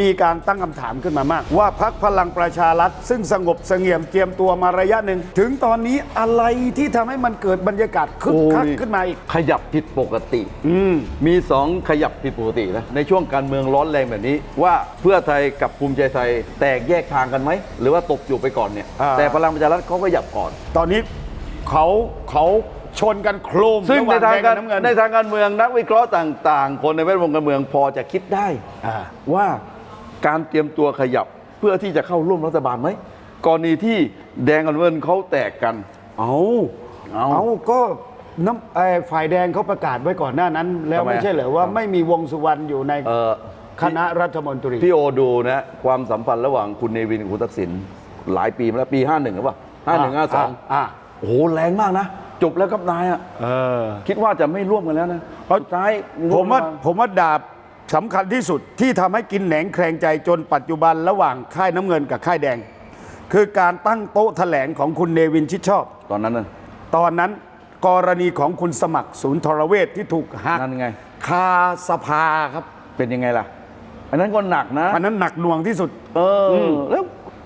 มีการตั้งคำถามขึ้นมามาก ว่าพักพลังประชารัฐ ซึ่งสงบเสงี่ยมเจียมตัวมาระยะหนึ่ง ถึงตอนนี้อะไรที่ทำให้มันเกิดบรรยากาศคึกคักโอ้นี่ขึ้นมาอีก ขยับผิดปกติ อืม มีสองขยับผิดปกตินะในช่วงการเมืองร้อนแรงแบบนี้ ว่าเพื่อไทยกับภูมิใจไทยแตกแยกทางกันไหม หรือว่าตบอยู่ไปก่อนเนี่ย อ่า แต่พลังประชารัฐเขาก็ขยับก่อน ตอนนี้เขาเขาชนกันโครมซึ่งระหในว่างทางแดงกากับรน้ำเงิน ในทางการเมืองนักวิเคราะห์ต่าง ๆ คนในแวดวงการเมืองพอจะคิดได้อ่า ว่า การเตรียมตัวขยับเพื่อที่จะเข้าร่วมรัฐบาลไหมกรณีที่แดงกับน้ำเงินเขาแตกกัน เอาเอาเอาก็น้ำไอ้ฝ่ายแดงเขาประกาศไว้ก่อนหน้านั้น แล้วทำไม ไม่ใช่เหรอว่าไม่มีวงสุวรรณอยู่ในเอ่อคณะรัฐมนตรีพี่โอดูนะความสัมพันธ์ระหว่างคุณเนวินกับคุณทักษิณหลายปีมาแล้วปี 51หรือเปล่า51 52อ่าโอ้โหแรงมากนะ จบแล้วครับนายอะเออ คิดว่าจะไม่ร่วมกันแล้วนะเพราะสุดท้ายผมว่าร่นผมว่าดาบ สำคัญที่สุดที่ทำให้กินแหนงแครงใจจนปัจจุบันระหว่างค่ายน้ำเงินกับค่ายแดง คือการตั้งโต๊ะแถลงของคุณเนวินชิดชอบ ตอนนั้นน่ะตอนนั้นกรณีของคุณสมัครศูนย์ทรเวชที่ถูกหักนั่นไง คาสภาครับ เป็นยังไงล่ะ อันนั้นก็หนักนะอันนั้นหนักหน่วงที่สุด เอออแล้ว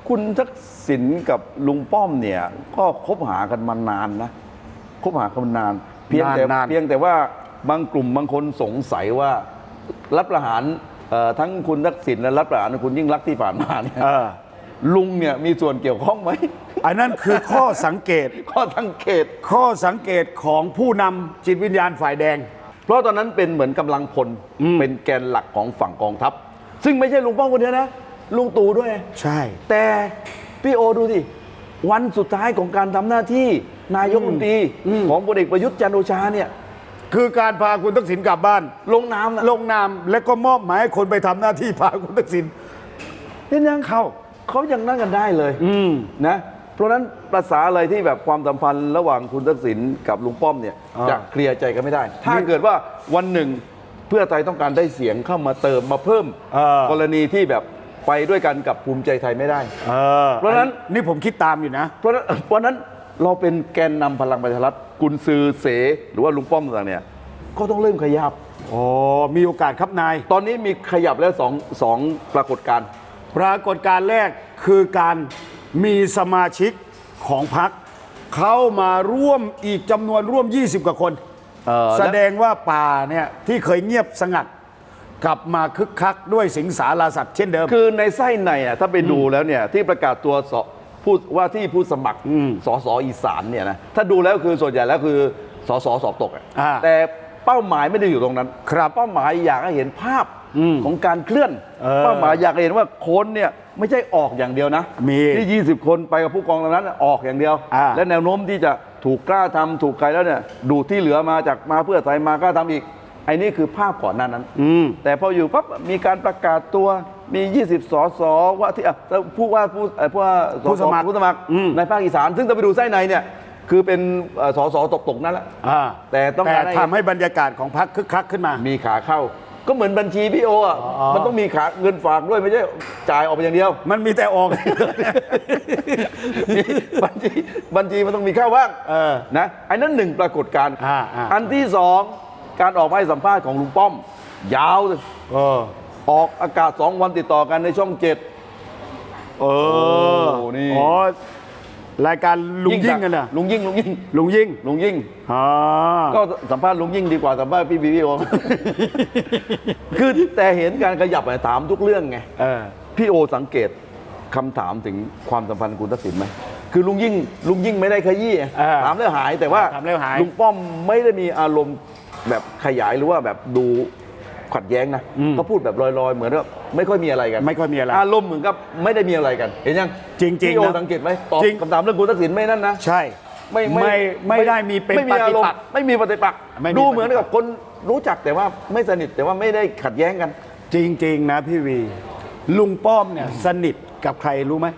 คุณทักษิณกับลุงป้อมเนี่ย ก็คบหากันมานานนะคบหากันมานาน เพียงแต่นานๆ เพียงแต่ว่าบางกลุ่มบางคนสงสัยว่า รับประหารเอ่อทั้งคุณทักษิณและรับประหารคุณยิ่งรักษณ์ที่ผ่านมาเนี่ยเออลุงเนี่ยมีส่วนเกี่ยวข้องไหมอันนั้นคือข้อสังเกต ข้อสังเกต ข้อสังเกตของผู้นำจิตวิญญาณฝ่ายแดง เพราะตอนนั้นเป็นเหมือนกำลังพลเป็นแกนหลักของฝั่งกองทัพ ซึ่งไม่ใช่ลุงป้อมคนเดียวนะ ลุงตู่ด้วย ใช่ แต่พี่โอดูสิวันสุดท้ายของการทำหน้าที่นายกรัฐมนตรีของพลเอกประยุทธ์จันทร์โอชาเนี่ย คือการพาคุณทักษิณกลับบ้าน ลงน้ำนะลงนามและก็มอบหมายให้คนไปทำหน้าที่พาคุณทักษิณเห็นยังเขาเขายังนั่งกันได้เลยอืม นะ เพราะฉะนั้นประษาอะไรที่แบบความสัมพันธ์ระหว่างคุณทักษิณกับลุงป้อมเนี่ยอ่า จะเคลียร์ใจกันไม่ได้ ถ้าเกิดว่าวันหนึ่งเพื่อไทยต้องการได้เสียงเข้ามาเติมมาเพิ่มกรณีที่แบบไปด้วยกันกับภูมิใจไทยไม่ได้ เออเพราะฉะนั้นนี่ผมคิดตามอยู่นะ เพราะฉะนั้นเพราะฉะนั้น เราเป็นแกนนำพลังประชารัฐกุนซือเส หรือว่าลุงป้อมต่างๆเนี่ย ก็ต้องเริ่มขยับโอ้มีโอกาสครับนาย ตอนนี้มีขยับแล้วสองสองปรากฏการณ์ปรากฏการณ์แรกคือการมีสมาชิกของพรรคเข้ามาร่วมอีกจำนวนร่วม 20 กว่าคนเอ่อแสดงว่าป่าเนี่ยที่เคยเงียบสงัดกลับมาคึกคักด้วยสิงสาราสัตว์เช่นเดิม คือในไส้ในอะถ้าไปดูแล้วเนี่ยที่ประกาศตัวส ผู้ว่าที่ผู้สมัครอืมสสอีสานเนี่ยนะถ้าดูแล้วคือส่วนใหญ่แล้วคือสสสอบตกอะอ่าแต่เป้าหมายไม่ได้อยู่ตรงนั้นครับเป้าหมายอยากให้เห็นภาพอืมของการเคลื่อนเออเป้าหมายอยากให้เห็นว่าคนเนี่ยไม่ใช่ออกอย่างเดียวนะมีที่ 20 คนไปกับผู้กองตรงนั้นออกอย่างเดียวอ่าและแนวโน้มที่จะถูกกล้าทำถูกใครแล้วเนี่ยดูดที่เหลือมาจากมาเพื่อไทยมากล้าทำอีก ไอ้นี่คือภาพก่อนหน้านั้น อืม แต่พออยู่ปั๊บมีการประกาศตัวมี 20 สสว่าที่อะผู้ว่าผู้เอ่อผู้ว่าผู้สมัครผู้สมัครอืม ในภาคอีสาน ซึ่งถ้าไปดูไส้ในเนี่ย คือเป็นเอ่อสสตกตกๆนั่นแหละ อ่าแต่ต้องแต่การให้ ทำให้บรรยากาศของพรรคคึกคักขึ้นมา มีขาเข้า ก็เหมือนบัญชีพี่โออะอ๋อ มันต้องมีขาเงินฝากด้วยไม่ใช่จ่ายออกไปอย่างเดียว มันมีแต่ออกมีบัญชีบัญชีมันต้องมีเข้าบ้างเออนะไอ้นั่นหนึ่งปรากฏการณ์อ่าอ่าอันที่สอง การออกมาให้สัมภาษณ์ของลุงป้อม ยาวเลยเออ ออกอากาศสองวันติดต่อกันในช่องเจ็ด เออโอ้นี่ อ๋อรายการลุงยิ่งกันนะลุงยิ่งลุงยิ่งลุงยิ่งลุงยิ่งอ๋อก็สัมภาษณ์ลุงยิ่งดีกว่าสัมภาษณ์พี่บีพี่โอ คือแต่เห็นการขยับอะถามทุกเรื่องไง เออ พี่โอสังเกตคำถามถึงความสัมพันธ์คุณทักษิณไหม คือลุงยิ่งลุงยิ่งไม่ได้ขยี้เออถามแล้วหายแต่ว่าถามแล้วหาย ลุงป้อมไม่ได้มีอารมณ์ แบบขยายหรือว่าแบบดูขัดแย้งนะก็พูดแบบลอยๆ เหมือนว่าไม่ค่อยมีอะไรกันไม่ค่อยมีอะไรอารมณ์เหมือนกับไม่ได้มีอะไรกัน เห็นยังจริงๆพี่โอนะสังเกตไหมตอบจริงคำถามเรื่องคุณทักษิณไม่นั่นนะใช่ไม่ไม่ได้มีเป็นไม่ปมีอาฏิรมปักณ์ษ์ไม่มีปฏิปักษ์ไม่มีดูเหมือนปฏิปักับกษ์คนรู้จักแต่ว่าไม่สนิทแต่ว่าไม่ได้ขัดแย้งกัน จริง ๆ นะพี่วี ลุงป้อมเนี่ยสนิทกับใครรู้ไหม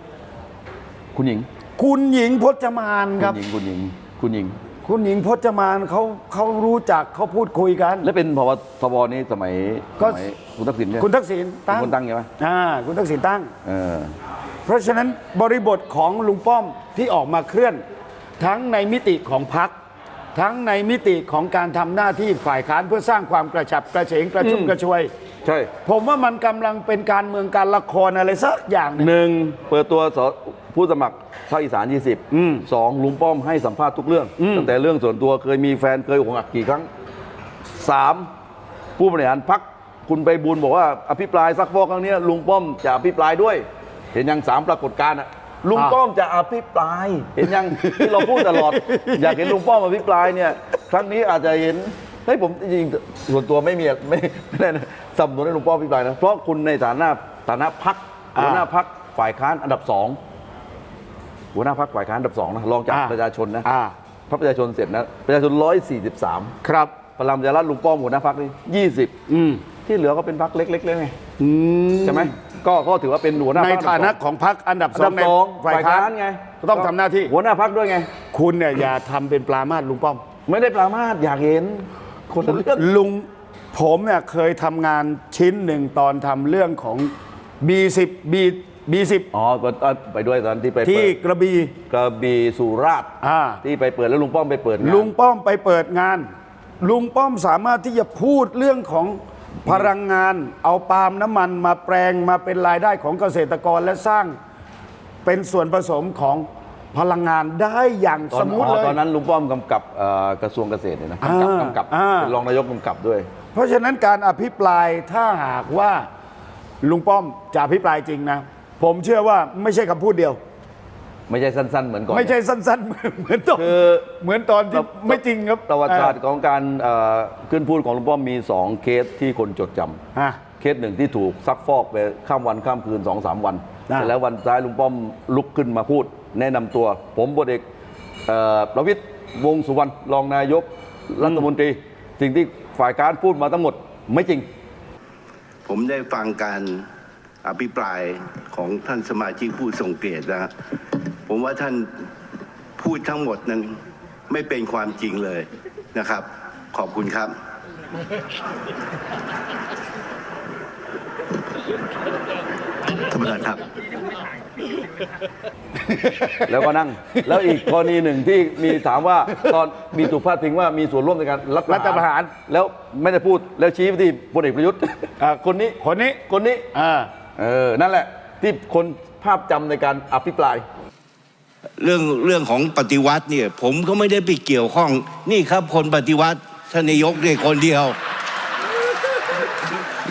คุณหญิง คุณหญิงพจมานคุครัณบหญิงคุณหญิงคุณหญิง คุณหญิงพจมานเขาเขารู้จักเขาพูดคุยกัน และเป็นพบทบนี้สมัยก็ สมัยคุณทักษิณเนี่ยคุณทักษิณตั้งเป็นคนตั้งใช่ไหมอ่าคุณทักษิณตั้ง เออ เพราะฉะนั้นบริบทของลุงป้อมที่ออกมาเคลื่อน ทั้งในมิติของพัก ทั้งในมิติของการทำหน้าที่ฝ่ายค้านเพื่อสร้างความกระฉับกระเฉงกระชุ่มอืมกระชวย ใช่ผมว่ามันกำลังเป็นการเมืองการละครอะไรสักอย่างหนึ่ง หนึ่งเปิดตัวสผู้สมัครภาคอีสาน อืม20สองลุงป้อมให้สัมภาษณ์ทุกเรื่อง อืม ตั้งแต่เรื่องส่วนตัวเคยมีแฟนเคยอกหักกี่ครั้งสามผู้บริหารพักคุณไปบุญบอกว่าอภิปรายซักฟอกครั้งเนี้ยลุงป้อมจะอภิปรายด้วย เห็นยังสามปรากฏการณ์อะ ลุงป้อมจะอภิปราย เห็นยังที่เราพูดตลอด อยากเห็นลุงป้อมอภิปรายเนี่ยครั้งนี้อาจจะเห็นเฮ้ยผมจริงๆส่วนตัวไม่มีไม่ไม่ได้นะสนับสนุนให้ลุงป้อมอภิปรายนะเพราะคุณในฐานะฐานะพักอ่าหัวหน้าพักฝ่ายค้านอันดับสองหัวหน้าพักฝ่ายค้านอันดับสองนะรองจากอ่าประชาชนนะอ่าพรรคประชาชนเสร็จนะประชาชนร้อยสี่สิบสามครับพลังประชารัฐลุงป้อมหัวหน้าพักนี่ยี่สิบอืมที่เหลือก็เป็นพักเล็กๆเลยไงอืมใช่ไหม ก็ก็ถือว่าเป็นหัวหน้าในพรรค ฐานะอันดับสของพรรคอันดับอัสนอดังบในสองฝ่ายค้านไง ก็ต้องทำหน้าที่ หัวหน้าพักด้วยไง คุณเนี่ยอย่าทำเป็นปลามาดลุงป้อม ไม่ได้ปรามาสอยากเห็น คนละเรื่อง ลุงผมเนี่ยเคยทำงานชิ้นหนึ่งตอนทำเรื่องของ B10 B B10 อ๋อไปไปด้วยตอนที่ไปที่เปิดกระบี่กระบี่สุราษฎร์อ่า ที่ไปเปิดแล้วลุงป้อมไปเปิดงานลุงป้อมไปเปิดงาน ลุงป้อมสามารถที่จะพูดเรื่องของ พลังงานเอาปาล์มน้ำมันมาแปลงมาเป็นรายได้ของเกษตรกรและสร้างเป็นส่วนผสมของพลังงานได้อย่างตอสนมมุติอ๋อเลย ตอนนั้นลุงป้อมกำกับเอ่อกระทรวงเกษตรเนี่ยนะกำกับอ่ากำกับอ่า เป็นรองนายกกำกับด้วย เพราะฉะนั้นการอภิปรายถ้าหากว่าลุงป้อมจะอภิปรายจริงนะ ผมเชื่อว่าไม่ใช่คำพูดเดียว ไม่ใช่สั้น ๆ เหมือนก่อน ไม่ใช่สั้นๆเหมือนเหมือนตอนคือเหมือนตอนที่ไม่จริงครับประวัติศาสตร์ของการเอ่อขึ้นพูดของลุงป้อมมี 2 เคสที่คนจดจำอะเคสหนึ่งที่ถูกซักฟอกไปข้ามวันข้ามคืน2อสามวันอ่าแต่แล้ววันท้ายลุงป้อมลุกขึ้นมาพูด แนะนำตัว ผมบดเอกเอ่อประวิตยวงษ์สุวรรณรองนายกรัฐมนตรี สิ่งที่ฝ่ายการพูดมาทั้งหมดไม่จริง ผมได้ฟังการอภิปรายของท่านสมาชิกผู้ทรงเกียรตินะฮะ ผมว่าท่านพูดทั้งหมดนั้นไม่เป็นความจริงเลยนะครับ ขอบคุณครับ ท่านประธานครับ แล้วก็นั่ง แล้วอีกกรณีหนึ่งที่มีถามว่าตอนมีถูกพาดพิงว่ามีส่วนร่วมในการรัฐรัฐประหาร แล้วไม่ได้พูดแล้วชี้ไปที่พลเอกประยุทธ์อ่า คนนี้คนนี้คนนี้ อ่า เออ นั่นแหละที่คนภาพจำในการอภิปราย เรื่องเรื่องของปฏิวัติเนี่ย ผมก็ไม่ได้ไปเกี่ยวข้อง นี่ครับ คนปฏิวัติท่านนายกเนี่ยคนเดียว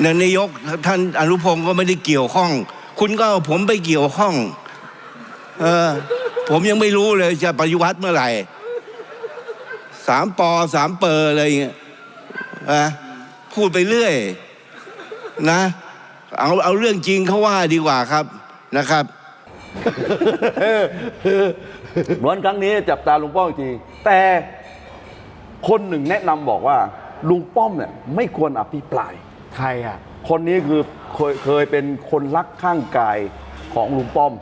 เนี่ยนายกท่านอนุพงศ์ก็ไม่ได้เกี่ยวข้อง คุณก็เอาผมไปเกี่ยวข้อง เออ ผมยังไม่รู้เลยจะปฏิวัติเมื่อไหร่สามปอสามเปอร์อะไรอย่างเงี้ยนะพูดไปเรื่อย นะ เอาเอาเรื่องจริงเขาว่าดีกว่าครับนะครับ เหมือนครั้งนี้จับตาลุงป้อมอีกที แต่คนหนึ่งแนะนำบอกว่า ลุงป้อมเนี่ยไม่ควรอภิปราย ใครอะ คนนี้คือเคยเคยเป็นคนรักข้างกายของลุงป้อม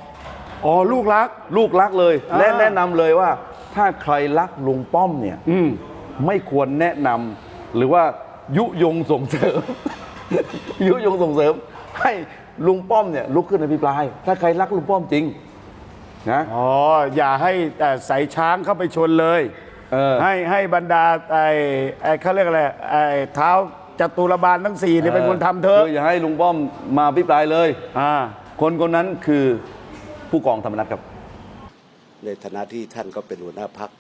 อ๋อ ลูกรัก ลูกรักเลย อ่า และแนะนำเลยว่า ถ้าใครรักลุงป้อมเนี่ย อืม ไม่ควรแนะนำหรือว่ายุยงส่งเสริม ยุยงส่งเสริม ให้ ลุงป้อมเนี่ยลุกขึ้นอภิปราย ถ้าใครรักลุงป้อมจริงนะอ๋อ อย่าให้แต่ใส่ช้างเข้าไปชนเลย เออ ให้ให้บรรดาไอ้ไอ้เขาเรียกอะไรไอ้เท้าจตุรบาลทั้งสี่เนี่ยเป็นคนทำเถอะคืออย่าให้ลุงป้อมมาอภิปรายเลย อ่า คนคนนั้นคือผู้กองธรรมนัฐครับ ในฐานะที่ท่านก็เป็นหัวหน้าพัก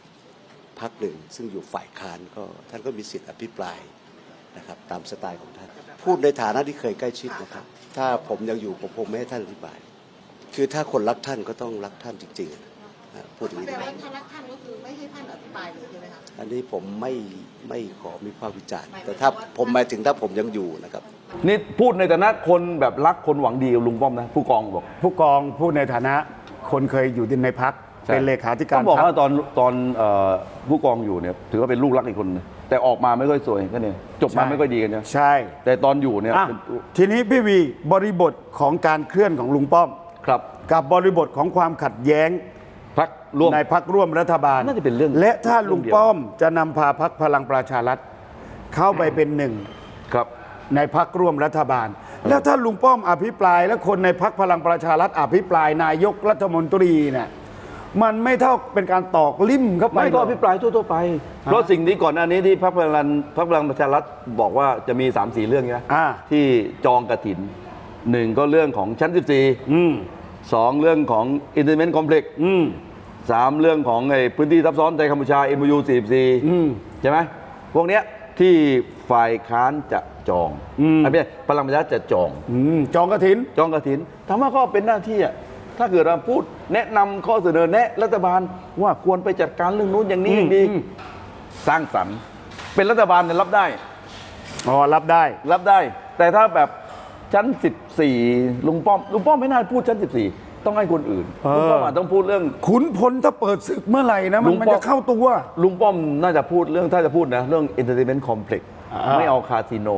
พักหนึ่ง ซึ่งอยู่ฝ่ายค้านก็ท่านก็มีสิทธิ์อภิปรายนะครับตามสไตล์ของท่าน พูดในฐานะที่เคยใกล้ชิดนะครับ ถ้าผมยังอยู่ผมคงไม่ให้ท่านอธิบาย คือถ้าคนรักท่านก็ต้องรักท่านจริงๆนะพูดอย่างนี้แต่ดีกว่าว่าถ้ารักท่านก็คือไม่ให้ท่านอภิปรายเลยใช่ไหมคะอันนี้ผมไม่ไม่ขอมีความวิจารณ์ แต่ถ้าผมหมายถึงถ้าผมยังอยู่นะครับ นี่พูดในฐานะคนแบบรักคนหวังดีกับลุงป้อมนะ ผู้กองบอก ผู้กองพูดในฐานะคนเคยอยู่ในพักใช่เป็นเลขาธิการต้องบอกพรรคว่าตอนตอนเอ่อผู้กองอยู่เนี่ยถือว่าเป็นลูกรักอีกคนนึง แต่ออกมาไม่ค่อยสวยก็เนี่ยจบมาไม่ค่อยดีกันนะใช่ แต่ตอนอยู่เนี่ยอะเป็นทีนี้พี่วีบริบทของการเคลื่อนของลุงป้อม ครับกับบริบทของความขัดแย้งพักร่วม ในพักร่วมรัฐบาลน่าจะเป็นเรื่องและถ้าลุงเรื่องเดียวป้อมจะนำพาพักพลังประชารัฐเข้าไปเป็นหนึ่ง ครับ ในพักร่วมรัฐบาล แล้วถ้าลุงป้อมอภิปราย และคนในพักพลังประชารัฐอภิปรายนายกรัฐมนตรีเนี่ย มันไม่เท่าเป็นการตอกลิ่มเข้าไปไม่ก็หรอภิปรายทั่วๆไป เพราะสิ่งนี้ก่อนหน้านี้ที่พรรคพลังพรรคพลังประชารัฐบอกว่าจะมี3ามสี่เรื่องนะอ่า ที่จองกระถินหนึ่งก็เรื่องของชั้น14อืมสองเรื่องของ Intelligence Complex อืม สามเรื่องของไอ้พื้นที่ซับซ้อนในกัมพูชา MOU อืม44ใช่ไหมพวกเนี้ยที่ฝ่ายค้านจะจองอืมไอ้ไม่ใช่พลังประชารัฐจะจอง อืมจองกระถิน จองกระถินถามว่าก็เป็นหน้าที่อะ ถ้าเกิดเราพูดแนะนำข้อเสนอแนะรัฐบาลว่าควรไปจัดการเรื่องนู้นอย่างนี้อย่างนี้อืมสร้างสรรค์ เป็นรัฐบาลเนี่ยรับได้อ๋อรับได้ รับได้ แต่ถ้าแบบชั้น 14 ลุงป้อมลุงป้อมไม่น่าพูดชั้น 14 ต้องให้คนอื่นเออลุงป้อมอาจต้องพูดเรื่อง ขุนพลถ้าเปิดศึกเมื่อไหร่นะมันลุงมันป้อมจะเข้าตัว ลุงป้อมน่าจะพูดเรื่องถ้าจะพูดนะ เรื่อง entertainment complex อ่าไม่เอาคาสิโน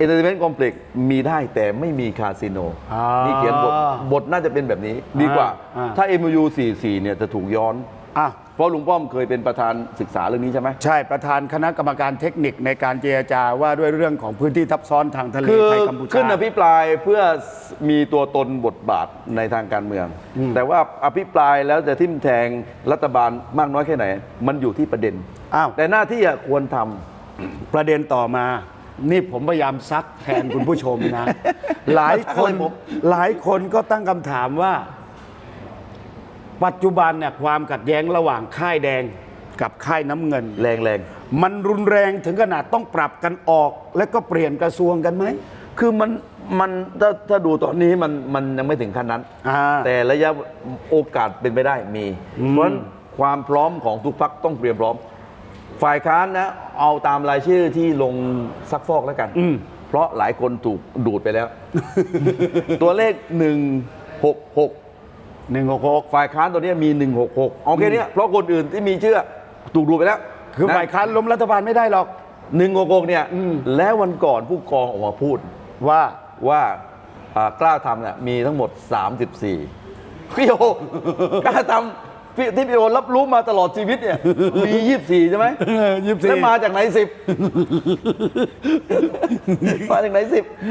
อ่า entertainment complex มีได้แต่ไม่มีคาสิโนอ่านี่นี่เขียนบทบทน่าจะเป็นแบบนี้ดีกว่า อ่า ถ้า MOU 44เนี่ยจะถูกย้อน อะ เพราะลุงป้อมเคยเป็นประธานศึกษาเรื่องนี้ใช่ไหม ใช่ประธานคณะกรรมการเทคนิคในการเจรจาว่าด้วยเรื่องของพื้นที่ทับซ้อนทางทะเลคือไทยกัมพูชา ขึ้นอภิปรายเพื่อมีตัวตนบทบาทในทางการเมือง แต่ว่าอภิปรายแล้วจะทิ่มแทงรัฐบาลมากน้อยแค่ไหน มันอยู่ที่ประเด็น อ้าว แต่หน้าที่อะควรทำ ประเด็นต่อมา นี่ผมพยายามซักแทนคุณผู้ชมนะ หลายคนซักอะไรผมหลายคนก็ตั้งคำถามว่า ปัจจุบันเนี่ยความขัดแย้งระหว่างค่ายแดงกับค่ายน้ำเงิน แรงแรงมันรุนแรงถึงขนาดต้องปรับกันออก และก็เปลี่ยนกระทรวงกันไหม คือมันมันถ้าถ้าดูตอนนี้มันมันยังไม่ถึงขั้นนั้นอ่าแต่ระยะโอกาสเป็นไปได้มี เพราะฉะนั้นความพร้อมของทุกพักต้องเตรียมพร้อม ฝ่ายค้านนะ เอาตามรายชื่อที่ลงซักฟอกแล้วกัน อืม เพราะหลายคนถูกดูดไปแล้ว ตัวเลข 166 หนึ่งหกหกฝ่ายค้านตัวนี้มี 166 เอาแค่เนี้ยเพราะคนอื่นที่มีเชื่อถูกดูดไปแล้วคือฝ่ายค้านล้มรัฐบาลไม่ได้หรอก166เนี่ยแล้ววันก่อนผู้กองออกมาพูด ว่าว่าอ่ากล้าทำเนี่ยมีทั้งหมด 34พี่โอกล้าทำ พี่ที่พี่โอรับรู้มาตลอดชีวิตเนี่ย มี24ใช่ไหมยี่สิบสี่แล้วมาจากไหน10มาจากไหน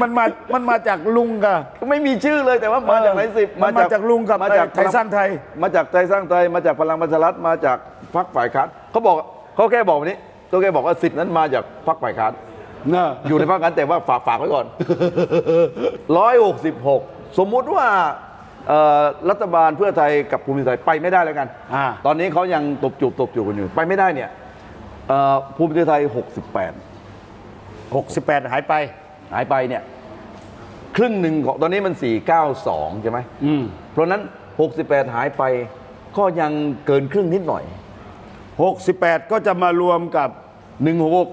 มันมามันมาจากลุงกับ10ไม่มีชื่อเลยแต่ว่ามาจากไหน10มันมาจากลุงกับมาจากไทยสร้างไทย มาจากไทยสร้างไทย มาจากพลังประชารัฐมาจากพรรคฝ่ายค้านเขาบอกเขาแค่บอกวันนี้เขาแค่บอกว่า10นั้นมาจากพรรคฝ่ายค้านเนอะอยู่ในภาคนั้นแต่ว่าฝากฝากไว้ก่อน166สมมุติว่าเอ่อ รัฐบาลเพื่อไทยกับภูมิใจไทยไปไม่ได้แล้วกันอ่าตอนนี้เขายังตบจูบตบจูบกันอยู่ ไปไม่ได้เนี่ยเอ่อภูมิใจไทย 68หกสิบแปดหายไป หายไปเนี่ยครึ่งหนึ่งของตอนนี้มัน 492 ใช่ไหมอืมเพราะฉะนั้น 68 หายไปก็ยังเกินครึ่งนิดหน่อยหกสิบแปดก็จะมารวมกับ 166หนึ่งหก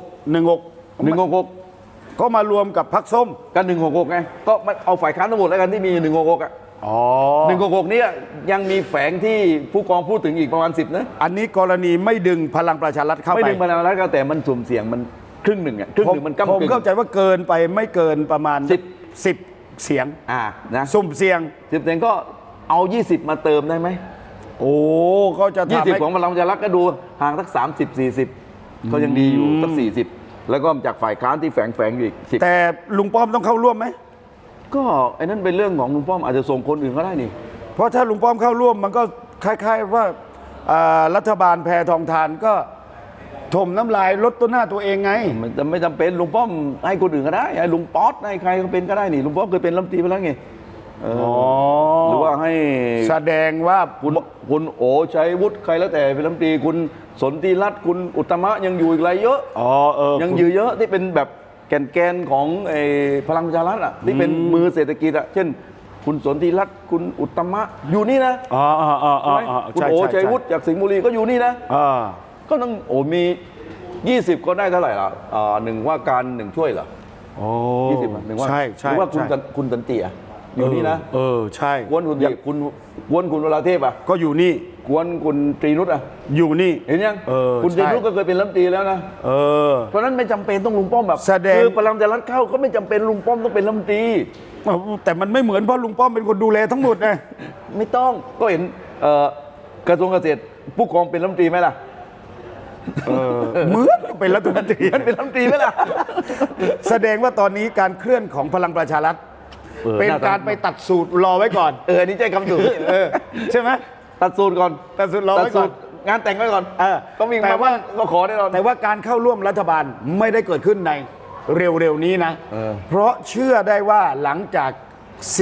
166 ก็มารวมกับพักส้มกัน 166 ไง ก็มันเอาฝ่ายค้านทั้งหมดแล้วกันที่มี 166 อะอ๋อ หนึ่งหกหกเนี่ยยังมีแฝงที่ผู้กองพูดถึงอีกประมาณสิบนะอันนี้กรณีไม่ดึงพลังประชารัฐเข้าไม่ไปดึงพลังรัฐก็แต่มันสุ่มเสี่ยงมันครึ่งหนึ่งอะครึ่งผมหนึ่งมันผมกำกึ่งเข้าใจว่าเกินไปไม่เกินประมาณสิบสิบเสียงอ่านะสุ่มเสียงสิบเสียงก็เอา 20 มาเติมได้ไหมโอ้ก็จะยี่ทำสิบให้ของพลังประชารัฐก็ดูห่างสักสามสิบสี่สิบก็ยังดีอยู่สักสี่สิบแล้วก็จากฝ่ายค้านที่แฝงแฝงๆอยู่อีกสิบแต่ลุงป้อมต้องเข้าร่วมไหม ก็ไอ้นั่นเป็นเรื่องของลุงป้อมอาจจะส่งคนอื่นก็ได้นี่ เพราะถ้าลุงป้อมเข้าร่วมมันก็คล้ายๆว่าอ่ารัฐบาลแพทองทานก็ถมน้ำลายลดตัวหน้าตัวเองไง มันจะไม่จำเป็นลุงป้อมให้คนอื่นก็ได้ให้ลุงป๊อตให้ใครก็เป็นก็ได้นี่ลุงป้อมเคยเป็นรัฐมนตรีไปแล้วไงเอออหรือว่าให้ แสดงว่าคุณคุณโอชัยวุฒิใครแล้วแต่เป็นรัฐมนตรีคุณสนธิรัตน์คุณอุตตมะยังอยู่อีกหลายเยอะ อ๋อเออยังคุณอยู่เยอะที่เป็นแบบ แกนแกนๆของไอ้พลังประชารัฐอะที่เป็นมือเศรษฐกิจอะเช่น คุณสนธิรัตน์คุณอุตตมะอยู่นี่นะอ๋ออ๋ออ๋ออ๋ใช่อไหมอ๋อคุณใช่โอใช่ชัยใช่วุฒิจากสิงห์บุรีก็อยู่นี่นะ อ่าก็ต้องโอ้มี 20 ก็ได้เท่าไหร่ล่ะอ่าหนึ่งว่าการหนึ่งช่วยเหรอโอ้ยี่สิบหนึ่งว่าใช่ใช่หรือว่าคุณใช่ สันคุณสันติอะ อยู่นี่นะเออใช่กวนคุณดิคุณกวนคุณวราเทพอะก็อยู่นี่กวนคุณตรีนุชอะอยู่นี่เห็นยังเออคุณตรีใช่นุชก็เคยเป็นรัฐมนตรีแล้วนะเออเพราะฉะนั้นไม่จำเป็นต้องลุงป้อมแบบแสดงคือพลังประชารัฐเข้าก็ไม่จำเป็นลุงป้อมต้องเป็นรัฐมนตรีแต่มันไม่เหมือนเพราะลุงป้อมเป็นคนดูแลทั้งหมดไงไม่ต้องก็เห็นเอ่อกระทรวงเกษตรผู้กองเป็นรัฐมนตรีไหมล่ะเหมือนเป็นรัฐมนตรีมันเป็นรัฐมนตรีไหมล่ะแสดงว่าตอนนี้การเคลื่อนของพลังประชารัฐเออเป็นน่าจะการไปตัดสูตรรอไว้ก่อน เอออันนี้ใจคำถูกเออใช่ไหมตัดสูตรก่อนตัดสูตรรอไว้ก่อนตัดสูตรงานแต่งไว้ก่อนเออก็มีแต่มาว่าว่าก็ขอแน่นอนแต่ว่าการเข้าร่วมรัฐบาลไม่ได้เกิดขึ้นในเร็วๆนี้นะเออเพราะเชื่อได้ว่าหลังจาก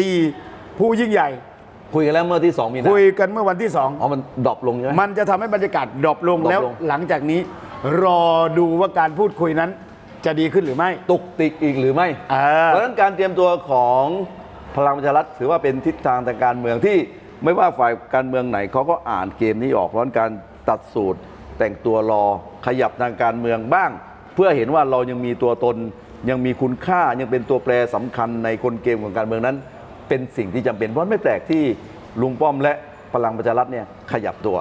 4 ผู้ยิ่งใหญ่ คุยกันแล้วเมื่อที่ 2 มีนาคุยกันเมื่อวันที่สองอ๋อ มันดรอปลงใช่ไหมมันจะทำให้บรรยากาศดรอปลงดรอปลงแล้วหลังจากนี้ รอดูว่าการพูดคุยนั้น จะดีขึ้นหรือไม่ ตุกติกอีกหรือไม่ เออ เพราะฉะนั้นการเตรียมตัวของพลังประชารัฐถือว่าเป็นทิศทางทางการเมืองที่ไม่ว่าฝ่ายการเมืองไหนเขาก็อ่านเกมนี้ออกเพราะฉะนั้นการตัดสูตรแต่งตัวรอขยับทางการเมืองบ้าง เพื่อเห็นว่าเรายังมีตัวตนยังมีคุณค่ายังเป็นตัวแปรสำคัญในกลเกมของการเมืองนั้น เป็นสิ่งที่จำเป็นเพราะไม่แปลกที่ลุงป้อมและพลังประชารัฐเนี่ยขยับตัว